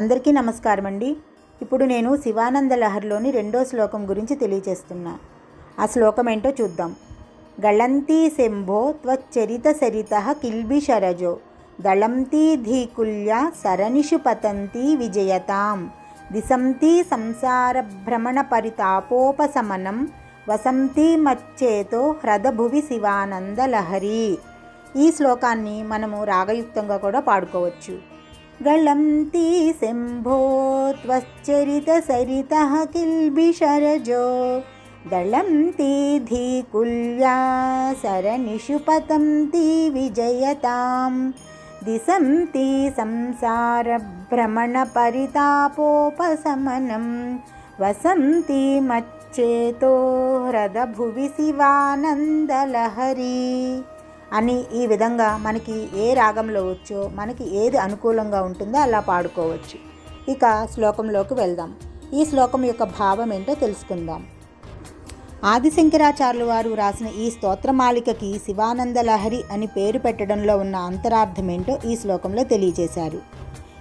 అందరికీ నమస్కారం అండి ఇప్పుడు నేను శివానంద లహరిలోని రెండో శ్లోకం గురించి తెలియజేస్తున్నా. ఆ శ్లోకం ఏంటో చూద్దాం. గళంతీ శంభో త్వచ్చరిత సరిత కిల్బిషరజో దళంతీ ధీకుల్య సరనిషు పతంతి విజయతాం. దిశంతి సంసార భ్రమణ పరితాపోపశమనం. వసంతి మచ్చేతో హ్రదభువి శివానంద లహరి. ఈ శ్లోకాన్ని మనము రాగయుక్తంగా కూడా పాడుకోవచ్చు. गलन्ति शम्भो त्वश्चरितसरितः किल्बिशरजो दलन्ती धीकुल्या सरनिषु पतन्ति विजयतां दिशन्ति संसारभ्रमणपरितापोपशमनं। वसन्ति मच्चेतो ह्रद शिवानन्दलहरी। అని ఈ విధంగా మనకి ఏ రాగంలో వచ్చో మనకి ఏది అనుకూలంగా ఉంటుందో అలా పాడుకోవచ్చు. ఇక శ్లోకంలోకి వెళ్దాం. ఈ శ్లోకం యొక్క భావం ఏంటో తెలుసుకుందాం. ఆదిశంకరాచార్యులు వారు రాసిన ఈ స్తోత్రమాలికకి శివానంద లహరి అని పేరు పెట్టడంలో ఉన్న అంతరార్థం ఏంటో ఈ శ్లోకంలో తెలియజేశారు.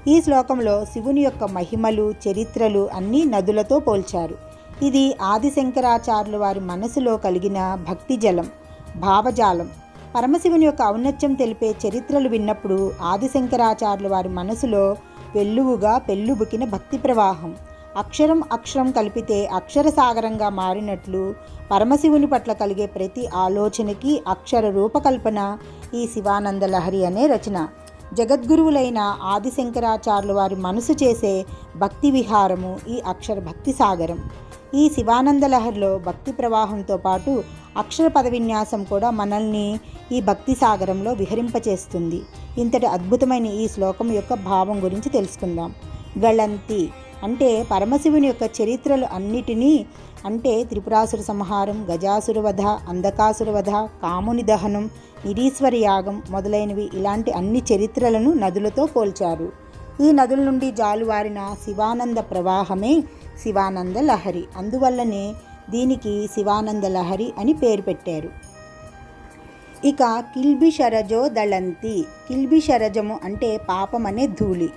ఈ శ్లోకంలో శివుని యొక్క మహిమలు చరిత్రలు అన్నీ నదులతో పోల్చారు. ఇది ఆదిశంకరాచార్యుల వారి మనసులో కలిగిన భక్తి జలం భావజాలం పరమశివుని యొక్క ఔన్నత్యం తెలిపే చరిత్రలు విన్నప్పుడు ఆదిశంకరాచార్యుల వారి మనసులో వెల్లువుగా పెళ్ళుబుకిన భక్తి ప్రవాహం. అక్షరం అక్షరం కలిపితే అక్షర సాగరంగా మారినట్లు పరమశివుని పట్ల కలిగే ప్రతి ఆలోచనకి అక్షర రూపకల్పన ఈ శివానంద లహరి అనే రచన. జగద్గురువులైన ఆదిశంకరాచార్యుల వారి మనసు చేసే భక్తి విహారము ఈ అక్షర భక్తి సాగరం. ఈ శివానంద లహరిలో భక్తి ప్రవాహంతో పాటు అక్షర పదవిన్యాసం కూడా మనల్ని ఈ భక్తి సాగరంలో విహరింపచేస్తుంది. ఇంతటి అద్భుతమైన ఈ శ్లోకం యొక్క భావం గురించి తెలుసుకుందాం. గళంతి అంటే పరమశివుని యొక్క చరిత్రలు అన్నిటినీ అంటే త్రిపురాసుర సంహారం గజాసుర వధ వధ కాముని దహనం నిరీశ్వర యాగం మొదలైనవి ఇలాంటి అన్ని చరిత్రలను నదులతో పోల్చారు. ఈ నదుల నుండి జాలువారిన శివానంద ప్రవాహమే శివానంద లహరి. అందువల్లనే దీనికి శివానంద లహరి అని పేరు పెట్టారు. ఇక కిల్బిషరజో దళంతి. కిల్బిషరజము అంటే పాపం అనే ధూళి.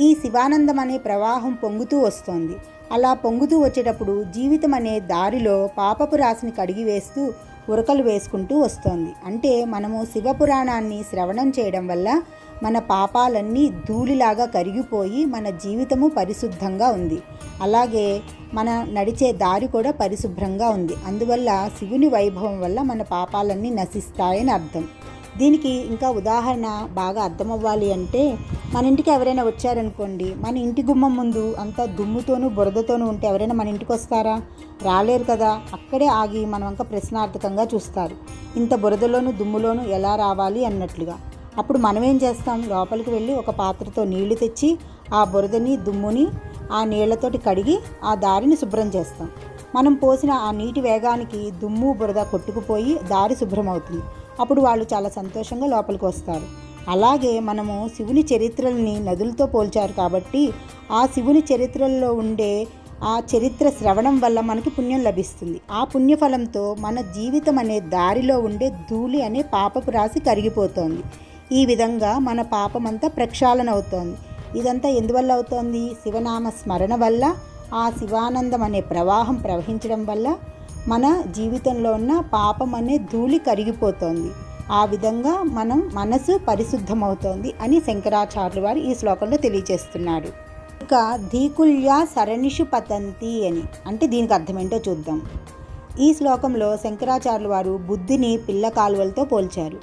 ఈ శివానందం అనే ప్రవాహం పొంగుతూ వస్తోంది. అలా పొంగుతూ వచ్చేటప్పుడు జీవితం అనే దారిలో పాపపు రాశిని కడిగివేస్తూ ఉరకలు వేసుకుంటూ వస్తోంది. అంటే మనము శివపురాణాన్ని శ్రవణం చేయడం వల్ల మన పాపాలన్నీ ధూళిలాగా కరిగిపోయి మన జీవితము పరిశుద్ధంగా ఉంది. అలాగే మన నడిచే దారి కూడా పరిశుభ్రంగా ఉంది. అందువల్ల శివుని వైభవం వల్ల మన పాపాలన్నీ నశిస్తాయని అర్థం. దీనికి ఇంకా ఉదాహరణ బాగా అర్థమవ్వాలి అంటే మన ఇంటికి ఎవరైనా వచ్చారనుకోండి మన ఇంటి గుమ్మం ముందు అంతా దుమ్ముతోనూ బురదతోనూ ఉంటే ఎవరైనా మన ఇంటికి వస్తారా? రాలేరు కదా. అక్కడే ఆగి మనం ఇంకా ప్రశ్నార్థకంగా చూస్తారు. ఇంత బురదలోను దుమ్ములోనూ ఎలా రావాలి అన్నట్లుగా. అప్పుడు మనం ఏం చేస్తాం? లోపలికి వెళ్ళి ఒక పాత్రతో నీళ్ళు తెచ్చి ఆ బురదని దుమ్ముని ఆ నీళ్ళతోటి కడిగి ఆ దారిని శుభ్రం చేస్తాం. మనం పోసిన ఆ నీటి వేగానికి దుమ్ము బురద కొట్టుకుపోయి దారి శుభ్రం అవుతుంది అప్పుడు వాళ్ళు చాలా సంతోషంగా లోపలికి వస్తారు. అలాగే మనము శివుని చరిత్రల్ని నదులతో పోల్చారు కాబట్టి ఆ శివుని చరిత్రల్లో ఉండే ఆ చరిత్ర శ్రవణం వల్ల మనకి పుణ్యం లభిస్తుంది. ఆ పుణ్యఫలంతో మన జీవితం అనే దారిలో ఉండే ధూళి అనే పాపపు రాశి కరిగిపోతోంది. ఈ విధంగా మన పాపమంతా ప్రక్షాళన అవుతోంది. ఇదంతా ఎందువల్ల అవుతోంది? శివనామ స్మరణ వల్ల ఆ శివానందం అనే ప్రవాహం ప్రవహించడం వల్ల మన జీవితంలో ఉన్న పాపం అనే ధూళి కరిగిపోతోంది. ఆ విధంగా మనం మనసు పరిశుద్ధమవుతోంది అని శంకరాచార్యులు వారు ఈ శ్లోకంలో తెలియజేస్తున్నారు. ఇక ధీకుల్య సరణిషు పతంతి అని అంటే దీనికి అర్థం ఏంటో చూద్దాం. ఈ శ్లోకంలో శంకరాచార్యులు వారు బుద్ధిని పిల్ల కాలువలతో పోల్చారు.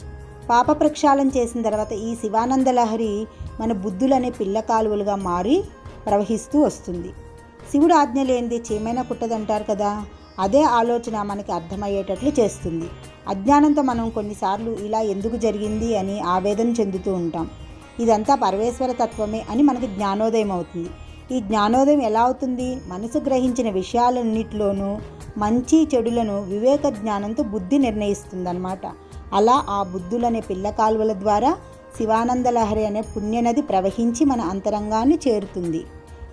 పాప ప్రక్షాళన చేసిన తర్వాత ఈ శివానంద లహరి మన బుద్ధులనే పిల్ల కాలువలుగా మారి ప్రవహిస్తూ వస్తుంది. శివుడు ఆజ్ఞ లేనిది చీమైనా కుట్టదంటారు కదా. అదే ఆలోచన మనకి అర్థమయ్యేటట్లు చేస్తుంది. అజ్ఞానంతో మనం కొన్నిసార్లు ఇలా ఎందుకు జరిగింది అని ఆవేదన చెందుతూ ఉంటాం. ఇదంతా పరమేశ్వర తత్వమే అని మనకి జ్ఞానోదయం అవుతుంది. ఈ జ్ఞానోదయం ఎలా అవుతుంది? మనసు గ్రహించిన విషయాలన్నిటిలోనూ మంచి చెడులను వివేక జ్ఞానంతో బుద్ధి నిర్ణయిస్తుందన్నమాట. అలా ఆ బుద్ధులనే పిల్ల కాలువల ద్వారా శివానంద లహరి అనే పుణ్యనది ప్రవహించి మన అంతరంగాన్ని చేరుతుంది.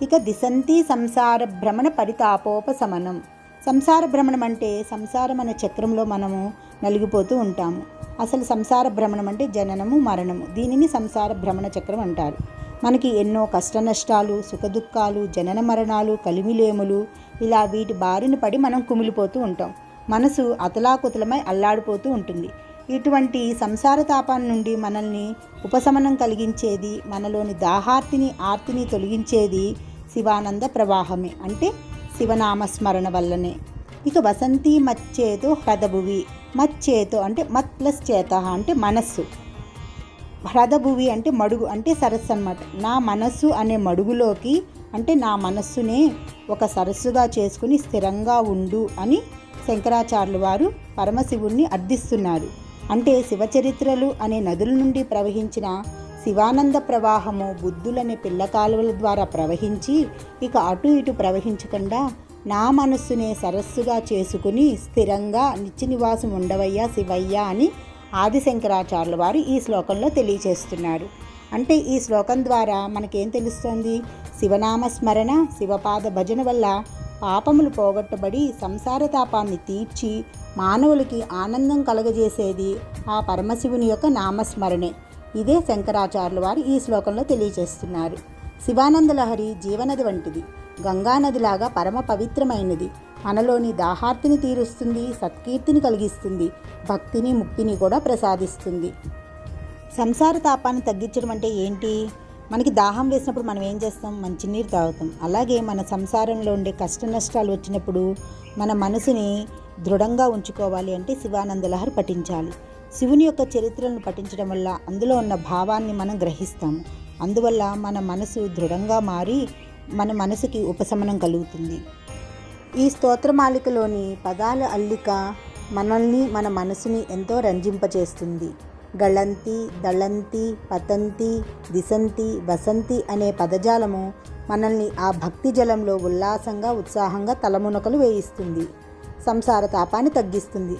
ఇక దిశంతి సంసార భ్రమణ పరితాపోపశమనం. సంసార భ్రమణం అంటే సంసారం అనే చక్రంలో మనము నలిగిపోతూ ఉంటాము. అసలు సంసార భ్రమణం అంటే జననము మరణము. దీనిని సంసార భ్రమణ చక్రం అంటారు. మనకి ఎన్నో కష్టనష్టాలు సుఖదుఖాలు జనన మరణాలు కలిమిలేములు ఇలా వీటి బారిన పడి మనం కుమిలిపోతూ ఉంటాం. మనసు అతలాకుతలమై అల్లాడిపోతూ ఉంటుంది. ఇటువంటి సంసార తాపాన్ని నుండి మనల్ని ఉపశమనం కలిగించేది మనలోని దాహార్తిని ఆర్తిని తొలగించేది శివానంద ప్రవాహమే. అంటే శివనామస్మరణ వల్లనే. ఇక వసంతి మచ్చేతు హ్రదభువి. మచ్చేతో అంటే మత్ ప్లస్ చేత అంటే మనస్సు. హ్రదభువి అంటే మడుగు అంటే సరస్సు అన్నమాట. నా మనస్సు అనే మడుగులోకి అంటే నా మనస్సునే ఒక సరస్సుగా చేసుకుని స్థిరంగా ఉండు అని శంకరాచార్యులు వారు పరమశివుణ్ణి అర్థిస్తున్నారు. అంటే శివచరిత్రలు అనే నదుల నుండి ప్రవహించిన శివానంద ప్రవాహము బుద్ధులనే పిల్ల కాలువల ద్వారా ప్రవహించి ఇక అటు ఇటు ప్రవహించకుండా నా మనస్సునే సరస్సుగా చేసుకుని స్థిరంగా నిత్య నివాసం ఉండవయ్యా శివయ్య అని ఆదిశంకరాచార్యుల వారు ఈ శ్లోకంలో తెలియచేస్తున్నారు. అంటే ఈ శ్లోకం ద్వారా మనకేం తెలుస్తోంది? శివనామస్మరణ శివపాద భజన వల్ల పాపములు పోగొట్టబడి సంసార తాపాన్ని తీర్చి మానవులకి ఆనందం కలగజేసేది ఆ పరమశివుని యొక్క నామస్మరణే. ఇదే శంకరాచార్యుల వారు ఈ శ్లోకంలో తెలియజేస్తున్నారు. శివానంద లహరి జీవనది వంటిది. గంగానదిలాగా పరమ పవిత్రమైనది. మనలోని దాహార్తిని తీరుస్తుంది సత్కీర్తిని కలిగిస్తుంది భక్తిని ముక్తిని కూడా ప్రసాదిస్తుంది. సంసార తాపాన్ని తగ్గించడం అంటే ఏంటి? మనకి దాహం వేసినప్పుడు మనం ఏం చేస్తాం? మంచినీరు తాగుతాం. అలాగే మన సంసారంలో ఉండే కష్ట నష్టాలు వచ్చినప్పుడు మన మనసుని దృఢంగా ఉంచుకోవాలి అంటే శివానంద లహరి పఠించాలి. శివుని యొక్క చరిత్రలను పఠించడం వల్ల అందులో ఉన్న భావాన్ని మనం గ్రహిస్తాము. అందువల్ల మన మనసు దృఢంగా మారి మన మనసుకి ఉపశమనం కలుగుతుంది. ఈ స్తోత్రమాలికలోని పదాల అల్లిక మనల్ని మన మనసుని ఎంతో రంజింపచేస్తుంది. గళంతి దళంతి పతంతి దిశంతి వసంతి అనే పదజాలము మనల్ని ఆ భక్తి జలంలో ఉల్లాసంగా ఉత్సాహంగా తలమునకలు వేయిస్తుంది. సంసార తాపాన్ని తగ్గిస్తుంది.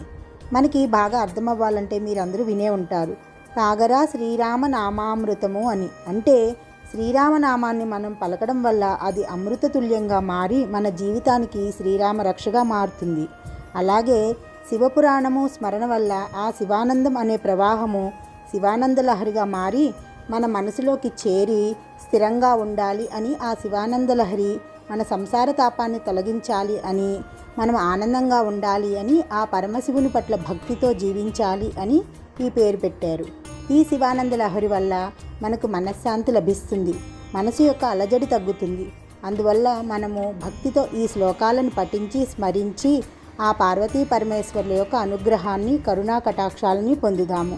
మనకి బాగా అర్థమవ్వాలంటే మీరందరూ వినే ఉంటారు. సాగరా శ్రీరామ నామామృతము అని. అంటే శ్రీరామనామాన్ని మనం పలకడం వల్ల అది అమృతతుల్యంగా మారి మన జీవితానికి శ్రీరామ రక్షగా మారుతుంది. అలాగే శివపురాణము స్మరణ వల్ల ఆ శివానందం అనే ప్రవాహము శివానంద లహరిగా మారి మన మనసులోకి చేరి స్థిరంగా ఉండాలి అని ఆ శివానంద లహరి మన సంసార తాపాన్ని తొలగించాలి అని మనం ఆనందంగా ఉండాలి అని ఆ పరమశివుని పట్ల భక్తితో జీవించాలి అని ఈ పేరు పెట్టారు. ఈ శివానంద లహరి వల్ల మనకు మనశ్శాంతి లభిస్తుంది. మనసు యొక్క అలజడి తగ్గుతుంది. అందువల్ల మనము భక్తితో ఈ శ్లోకాలను పఠించి స్మరించి ఆ పార్వతీ పరమేశ్వరుల యొక్క అనుగ్రహాన్ని కరుణా కటాక్షాలని పొందుదాము.